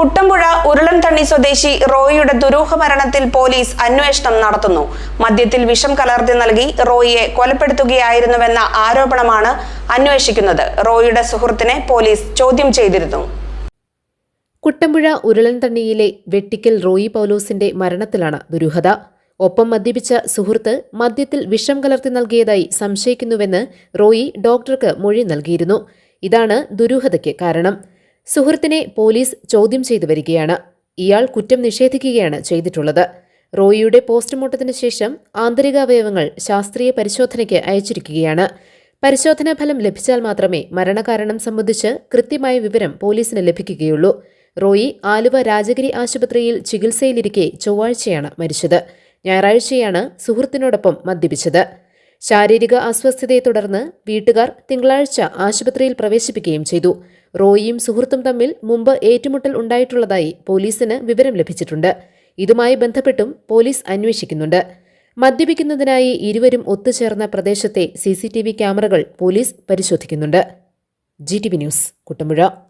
കുട്ടമ്പുഴ ഉരുളൻതണ്ണി സ്വദേശി റോയിയുടെ ദുരൂഹ മരണത്തിൽ പോലീസ് അന്വേഷണം നടത്തുന്നു. മദ്യത്തിൽ വിഷം കലർത്തി നൽകി റോയിയെ കൊലപ്പെടുത്തുകയായിരുന്നുവെന്ന ആരോപണമാണ് അന്വേഷിക്കുന്നത്. റോയിയുടെ സുഹൃത്തിനെ പോലീസ് ചോദ്യം ചെയ്തിരുന്നു. കുട്ടമ്പുഴ ഉരുളൻതണ്ണിയിലെ വെട്ടിക്കൽ റോയി പൗലോസിന്റെ മരണത്തിലാണ് ദുരൂഹത. ഒപ്പം മദ്യപിച്ച സുഹൃത്ത് മദ്യത്തിൽ വിഷം കലർത്തി നൽകിയതായി സംശയിക്കുന്നുവെന്ന് റോയി ഡോക്ടർക്ക് മൊഴി നൽകിയിരുന്നു. ഇതാണ് ദുരൂഹതയ്ക്ക് കാരണം. സുഹൃത്തിനെ പോലീസ് ചോദ്യം ചെയ്തു വരികയാണ്. ഇയാൾ കുറ്റം നിഷേധിക്കുകയാണ് ചെയ്തിട്ടുള്ളത്. റോയിയുടെ പോസ്റ്റ്മോർട്ടത്തിന് ശേഷം ആന്തരികാവയവങ്ങൾ ശാസ്ത്രീയ പരിശോധനയ്ക്ക് അയച്ചിരിക്കുകയാണ്. പരിശോധനാ ഫലം ലഭിച്ചാൽ മാത്രമേ മരണകാരണം സംബന്ധിച്ച് കൃത്യമായ വിവരം പോലീസിന് ലഭിക്കുകയുള്ളൂ. റോയി ആലുവ രാജഗിരി ആശുപത്രിയിൽ ചികിത്സയിലിരിക്കെ ചൊവ്വാഴ്ചയാണ് മരിച്ചത്. ഞായറാഴ്ചയാണ് സുഹൃത്തിനോടൊപ്പം മദ്യപിച്ചത്. ശാരീരിക അസ്വസ്ഥതയെ തുടർന്ന് വീട്ടുകാർ തിങ്കളാഴ്ച ആശുപത്രിയിൽ പ്രവേശിപ്പിക്കുകയും ചെയ്തു. റോയിയും സുഹൃത്തും തമ്മിൽ മുമ്പ് ഏറ്റുമുട്ടൽ ഉണ്ടായിട്ടുള്ളതായി പോലീസിന് വിവരം ലഭിച്ചിട്ടുണ്ട്. ഇതുമായി ബന്ധപ്പെട്ടും പോലീസ് അന്വേഷിക്കുന്നുണ്ട്. മദ്യപിക്കുന്നതിനായി ഇരുവരും ഒത്തുചേർന്ന പ്രദേശത്തെ സി ക്യാമറകൾ പോലീസ് പരിശോധിക്കുന്നുണ്ട്. G news Kuttampuzha.